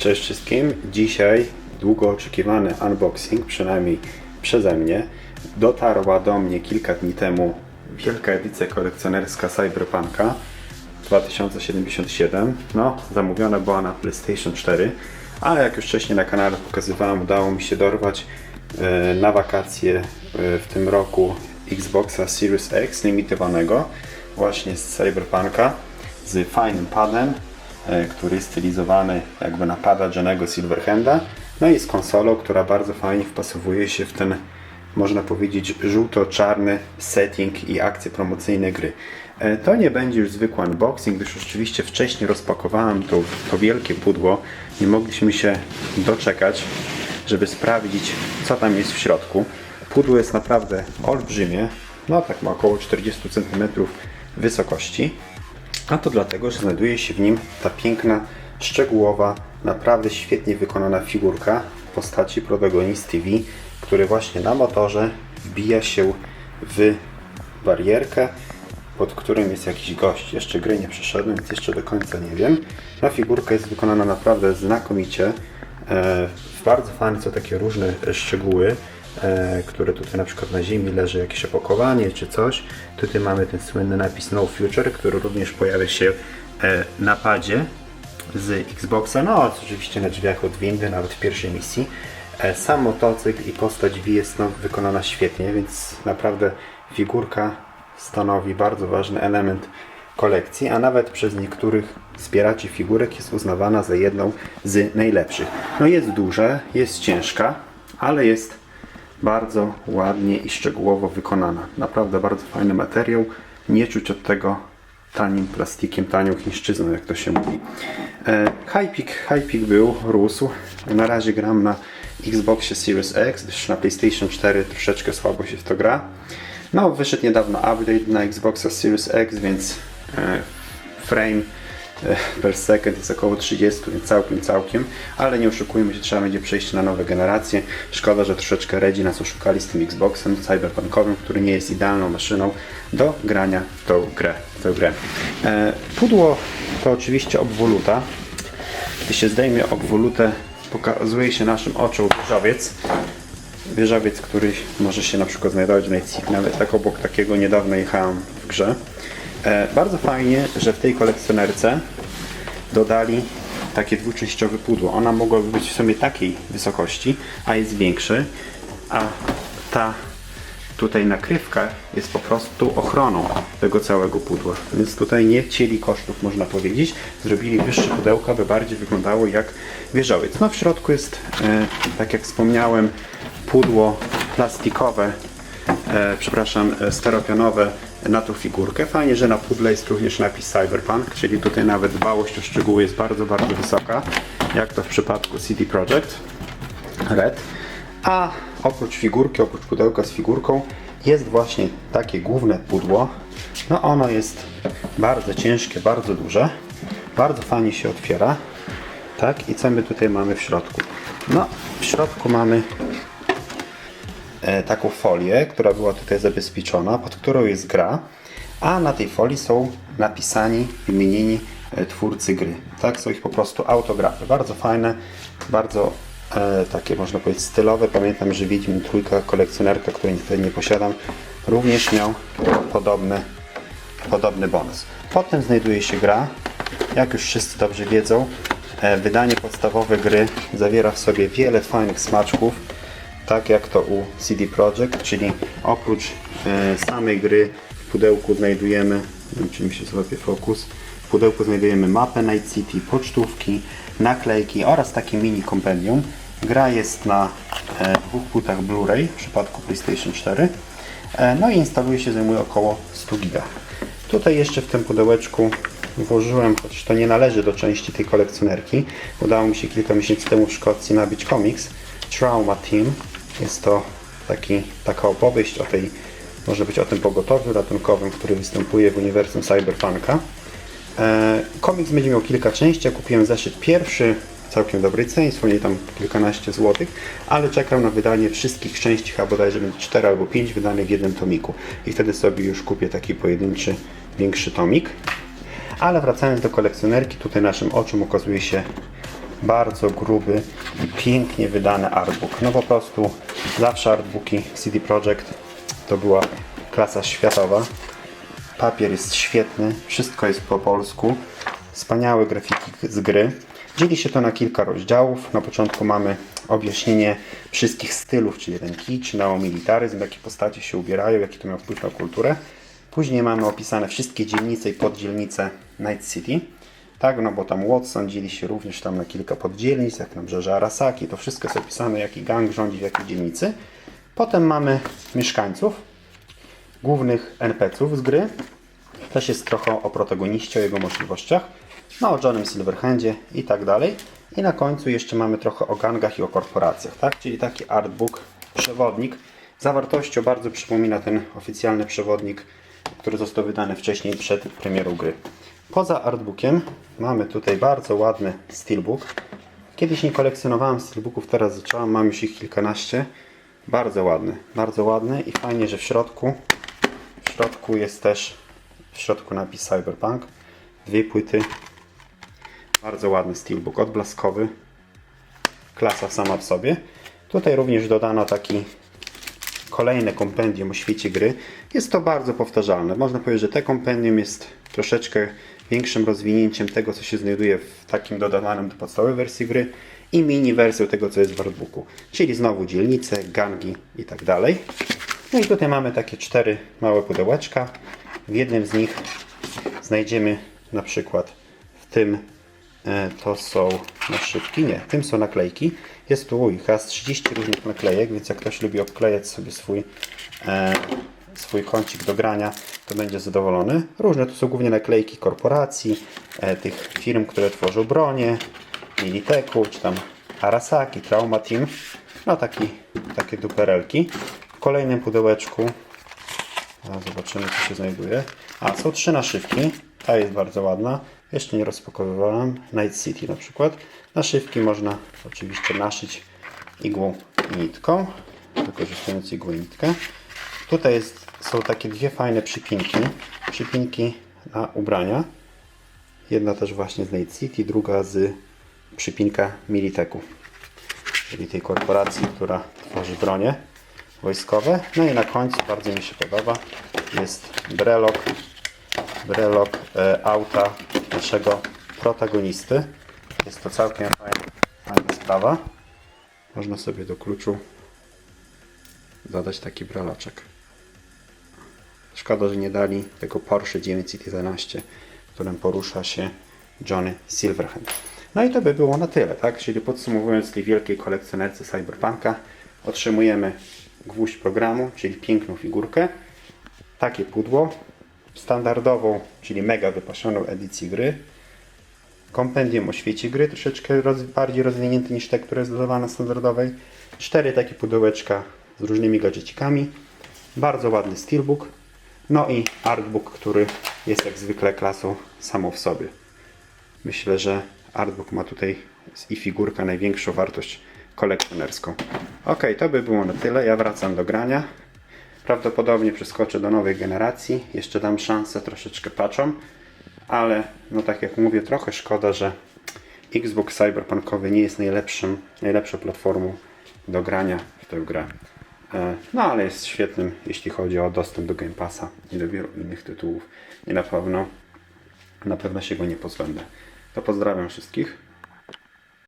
Cześć wszystkim. Dzisiaj długo oczekiwany unboxing, przynajmniej przeze mnie. Dotarła do mnie kilka dni temu wielka edycja kolekcjonerska Cyberpunka 2077. No, zamówiona była na PlayStation 4, ale jak już wcześniej na kanale pokazywałem, udało mi się dorwać e, na wakacje e, w tym roku Xboxa Series X limitowanego właśnie z Cyberpunka z fajnym padem, który jest stylizowany jakby na pada Johnego Silverhanda. No i z konsolą, która bardzo fajnie wpasowuje się w ten, można powiedzieć, żółto-czarny setting i akcje promocyjne gry. E, To nie będzie już zwykły unboxing, gdyż oczywiście wcześniej rozpakowałem to, to wielkie pudło. Nie mogliśmy się doczekać, żeby sprawdzić, co tam jest w środku. Pudło jest naprawdę olbrzymie, no tak ma około 40 cm wysokości. A to dlatego, że znajduje się w nim ta piękna, szczegółowa, naprawdę świetnie wykonana figurka w postaci protagonisty V, który właśnie na motorze wbija się w barierkę, pod którym jest jakiś gość. Jeszcze gry nie przeszedłem, więc jeszcze do końca nie wiem. No figurka jest wykonana naprawdę znakomicie. E, bardzo fajne są takie różne szczegóły, które tutaj na przykład na ziemi leży jakieś opakowanie czy coś. Tutaj mamy ten słynny napis No Future, który również pojawia się e, na padzie z Xboxa, no oczywiście na drzwiach od windy, nawet w pierwszej misji. E, Sam motocykl i postać V jest no, wykonana świetnie, więc naprawdę figurka stanowi bardzo ważny element kolekcji, a nawet przez niektórych zbieraczy figurek jest uznawana za jedną z najlepszych. No jest duże, jest ciężka, ale jest bardzo ładnie i szczegółowo wykonana. Naprawdę bardzo fajny materiał. Nie czuć od tego tanim plastikiem, tanią chińszczyzną, jak to się mówi. E, Hypik, Hypik był, rósł. Na razie gram na Xboxie Series X, gdyż na PlayStation 4 troszeczkę słabo się w to gra. No, wyszedł niedawno update na Xboxa Series X, więc e, frame per second jest około 30, więc całkiem, całkiem, ale nie oszukujmy się, trzeba będzie przejść na nowe generacje. Szkoda, że troszeczkę Redzi nas oszukali z tym Xboxem cyberpunkowym, który nie jest idealną maszyną do grania w tą grę. W tą grę. E, pudło to oczywiście obwoluta. Gdy się zdejmie obwolutę, pokazuje się naszym oczom wieżowiec. Wieżowiec, który może się na przykład znajdować w Night nawet tak obok takiego niedawno jechałem w grze. E, bardzo fajnie, że w tej kolekcjonerce dodali takie dwuczęściowe pudło. Ona mogłaby być w sumie takiej wysokości, a jest większy, a ta tutaj nakrywka jest po prostu ochroną tego całego pudła. Więc tutaj nie chcieli kosztów, można powiedzieć. Zrobili wyższe pudełko, aby bardziej wyglądało jak wieżowiec. No w środku jest, e, tak jak wspomniałem, pudło plastikowe, e, przepraszam, e, steropianowe na tą figurkę. Fajnie, że na pudle jest również napis Cyberpunk, czyli tutaj nawet dbałość o szczegóły jest bardzo, bardzo wysoka, jak to w przypadku CD Projekt Red. A oprócz figurki, oprócz pudełka z figurką jest właśnie takie główne pudło. No ono jest bardzo ciężkie, bardzo duże. Bardzo fajnie się otwiera. Tak, i co my tutaj mamy w środku? No, w środku mamy taką folię, która była tutaj zabezpieczona, pod którą jest gra, a na tej folii są napisani, wymienieni e, twórcy gry. Tak, są ich po prostu autografy. Bardzo fajne, bardzo e, takie można powiedzieć stylowe. Pamiętam, że Wiedźmin Trójka, kolekcjonerka, której niestety nie posiadam, również miał podobny, podobny bonus. Potem znajduje się gra, jak już wszyscy dobrze wiedzą, e, wydanie podstawowe gry zawiera w sobie wiele fajnych smaczków, tak jak to u CD Projekt, czyli oprócz e, samej gry w pudełku znajdujemy, czy mi się złapie fokus, w pudełku znajdujemy mapę Night City, pocztówki, naklejki oraz takie mini kompendium. Gra jest na e, dwóch płytach Blu-ray w przypadku PlayStation 4. E, no i instaluje się, zajmuje około 100 GB. Tutaj jeszcze w tym pudełeczku włożyłem, choć to nie należy do części tej kolekcjonerki. Udało mi się kilka miesięcy temu w Szkocji nabyć komiks Trauma Team. Jest to taki, taka opowieść o tej, może być o tym pogotowiu ratunkowym, który występuje w uniwersum Cyberpunka. E, komiks będzie miał kilka części. Ja kupiłem zeszyt pierwszy, w całkiem dobrej cenie, słonie tam kilkanaście złotych, ale czekam na wydanie wszystkich części, chyba bodajże będzie 4 albo 5 wydanych w jednym tomiku. I wtedy sobie już kupię taki pojedynczy, większy tomik. Ale wracając do kolekcjonerki, tutaj naszym oczom ukazuje się bardzo gruby i pięknie wydany artbook. No po prostu zawsze artbooki CD Projekt to była klasa światowa. Papier jest świetny, wszystko jest po polsku. Wspaniałe grafiki z gry. Dzieli się to na kilka rozdziałów. Na początku mamy objaśnienie wszystkich stylów, czyli ten kicz, neomilitaryzm, jakie postacie się ubierają, jaki to miał wpływ na kulturę. Później mamy opisane wszystkie dzielnice i poddzielnice Night City. Tak, no bo tam Watson dzieli się również tam na kilka poddzielnic, jak na brzeże Arasaki. To wszystko jest opisane, jaki gang rządzi w jakiej dzielnicy. Potem mamy mieszkańców, głównych NPC-ów z gry. Też jest trochę o protagoniście, o jego możliwościach. No o Johnem Silverhandzie i tak dalej. I na końcu jeszcze mamy trochę o gangach i o korporacjach, tak? Czyli taki artbook, przewodnik. Zawartością bardzo przypomina ten oficjalny przewodnik, który został wydany wcześniej przed premierą gry. Poza artbookiem mamy tutaj bardzo ładny steelbook. Kiedyś nie kolekcjonowałem steelbooków, teraz zacząłem, mam już ich kilkanaście. Bardzo ładny, bardzo ładny i fajnie, że w środku w środku jest też w środku napis Cyberpunk. Dwie płyty. Bardzo ładny steelbook, odblaskowy. Klasa sama w sobie. Tutaj również dodano taki kolejne kompendium o świecie gry. Jest to bardzo powtarzalne. Można powiedzieć, że te kompendium jest troszeczkę większym rozwinięciem tego, co się znajduje w takim dodawanym do podstawowej wersji gry i mini wersją tego, co jest w artbooku. Czyli znowu dzielnice, gangi i tak dalej. No i tutaj mamy takie cztery małe pudełeczka. W jednym z nich znajdziemy na przykład w tym e, to są naszywki, nie, tym są naklejki. Jest tu ich aż 30 różnych naklejek, więc jak ktoś lubi obklejać sobie swój, e, swój kącik do grania, to będzie zadowolony. Różne tu są głównie naklejki korporacji, e, tych firm, które tworzą bronie, Militeku, czy tam Arasaki, Trauma Team. No taki, takie duperelki. W kolejnym pudełeczku zobaczymy, co się znajduje. A, są trzy naszywki. Ta jest bardzo ładna. Jeszcze nie rozpakowywałem. Night City na przykład. Naszywki można oczywiście naszyć igłą i nitką, wykorzystując igłę i nitkę. Tutaj jest, są takie dwie fajne przypinki. Przypinki na ubrania. Jedna też właśnie z Night City, druga z przypinka Militeku, czyli tej korporacji, która tworzy bronie wojskowe. No i na końcu bardzo mi się podoba jest brelok, brelok e, auta naszego protagonisty. Jest to całkiem fajna, fajna sprawa. Można sobie do kluczu dodać taki breloczek. Szkoda, że nie dali tego Porsche 911, którym porusza się Johnny Silverhand. No i to by było na tyle, tak? Czyli podsumowując tej wielkiej kolekcjonerce Cyberpunka, otrzymujemy gwóźdź programu, czyli piękną figurkę, takie pudło, standardową, czyli mega wypasioną edycję gry, kompendium o świecie gry, troszeczkę roz, bardziej rozwinięte niż te, które jest dodawane standardowej, cztery takie pudełeczka z różnymi gadżecikami, bardzo ładny steelbook, no i artbook, który jest jak zwykle klasą samą w sobie. Myślę, że artbook ma tutaj i figurka największą wartość kolekcjonerską. Ok, to by było na tyle. Ja wracam do grania. Prawdopodobnie przeskoczę do nowej generacji. Jeszcze dam szansę troszeczkę patchom, ale no tak jak mówię, trochę szkoda, że Xbox Cyberpunkowy nie jest najlepszym, najlepszą platformą do grania w tę grę. E, No ale jest świetnym, jeśli chodzi o dostęp do Game Passa i do wielu innych tytułów. I na pewno, na pewno się go nie pozbędę. To pozdrawiam wszystkich.